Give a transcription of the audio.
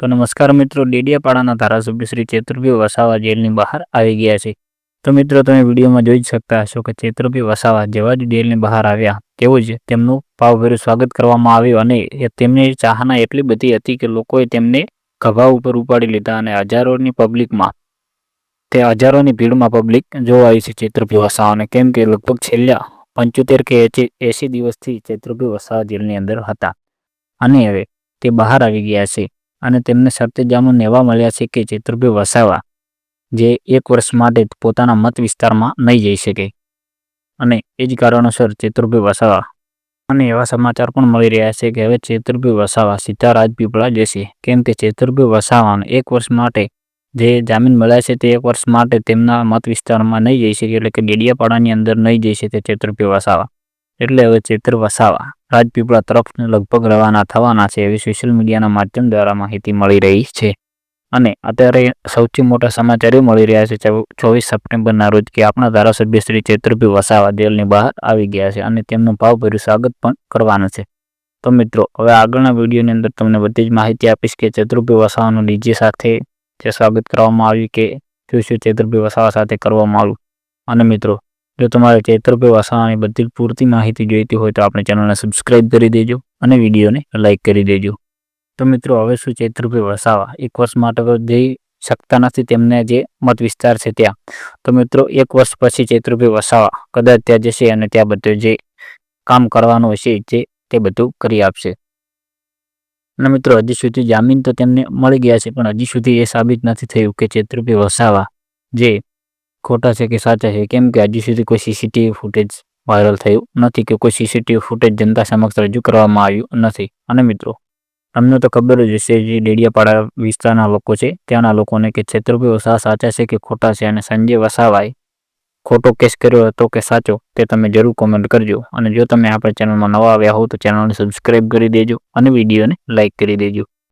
તો નમસ્કાર મિત્રો, ડેડિયાપાડાના ધારાસભ્ય શ્રી ચેતુરભાઈ વસાવા જેલની બહાર આવી ગયા છે. તો મિત્રો, તમે વિડીયોમાં જોઈ જ શકતા હશો કે ચેતુરભાઈ વસાવા જેવા જ જેલની બહાર આવ્યા. તેવું જ તેમનું ભાવભર્યું સ્વાગત કરવામાં આવ્યું અને તેમની ચાહના એટલી બધી હતી કે લોકોએ તેમને ગભા ઉપર ઉપાડી લીધા અને હજારોની પબ્લિકમાં, તે હજારોની ભીડમાં પબ્લિક જોવા આવી છે ચેતુરભાઈ વસાવાને. કેમ કે લગભગ છેલ્લા પંચોતેર કે એસી દિવસથી ચેતુરભાઈ વસાવા જેલની અંદર હતા. અને હવે તે બહાર આવી ગયા છે. અને તેમને શરતી જામીન એવા મળ્યા છે કે ચેતુરભાઈ વસાવા, જે એક વર્ષ માટે પોતાના મત વિસ્તારમાં નહીં જઈ શકે. અને એ જ કારણોસર ચેતુરભાઈ વસાવા અને એવા સમાચાર પણ મળી રહ્યા છે કે હવે ચેતુરભાઈ વસાવા સીધા રાજપીપળા જશે. કેમ કે ચેતુરભાઈ વસાવાને એક વર્ષ માટે જે જામીન મળ્યા છે તે એક વર્ષ માટે તેમના મત વિસ્તારમાં નહીં જઈ શકે, એટલે કે ડેડિયાપાડાની અંદર નહીં જઈ શકે ચેતુરભાઈ વસાવા. એટલે હવે ચેતર વસાવા રાજપીપળા તરફ લગભગ રવાના થવાના છે એવી સોશિયલ મીડિયાના માધ્યમ દ્વારા માહિતી મળી રહી છે. અને અત્યારે સૌથી મોટા સમાચાર એ મળી રહ્યા છે. ચોવીસ સપ્ટેમ્બરના રોજ કે આપણા ધારાસભ્ય શ્રી ચેતુર્ભી વસાવા જેલની બહાર આવી ગયા છે અને તેમનું ભાવભર્યું સ્વાગત પણ કરવાનું છે. તો મિત્રો, હવે આગળના વિડીયોની અંદર તમને બધી જ માહિતી આપીશ કે ચેતુર્ભી વસાવાનું ડીજે સાથે જે સ્વાગત કરવામાં આવ્યું કે શું શું ચેતુરભાઈ વસાવા સાથે કરવામાં આવ્યું. અને મિત્રો જો તમારે ચેતુરભાઈ વસાવાની બધી પૂરતી માહિતી જોઈતી હોય તો આપણે ચેનલને સબસ્ક્રાઇબ કરી દેજો અને વિડીયોને લાઇક કરી દેજો. તો મિત્રો, હવે શું ચેતુરભાઈ વસાવા એક વર્ષ માટે જઈ શકતા નથી તેમને જે મત વિસ્તાર છે ત્યાં. તો મિત્રો, એક વર્ષ પછી ચેતુરભાઈ વસાવા કદાચ ત્યાં જશે અને ત્યાં બધું જે કામ કરવાનું હશે જે તે બધું કરી આપશે. અને મિત્રો, હજી સુધી જામીન તો તેમને મળી ગયા છે, પણ હજી સુધી એ સાબિત નથી થયું કે ચેતુરભાઈ વસાવા જે ખોટા છે કે સાચા છે? કેમ કે હજી સુધી કોઈ સીસીટીવી ફૂટેજ વાયરલ થયું નથી કે કોઈ સીસીટીવી ફૂટેજ જનતા સમક્ષ રજૂ કરવામાં આવ્યું નથી. અને મિત્રો, તમને તો ખબર જ હશે જે ડેડિયાપાડા વિસ્તારના લોકો છે, ત્યાંના લોકોને કે છેતરભાઈ વસાવા સાચા છે કે ખોટા છે અને સંજય વસાવાએ ખોટો કેસ કર્યો હતો કે સાચો તે તમે જરૂર કોમેન્ટ કરજો. અને જો તમે આપણા ચેનલમાં નવા આવ્યા હો તો ચેનલને સબસ્ક્રાઈબ કરી દેજો અને વિડીયોને લાઇક કરી દેજો.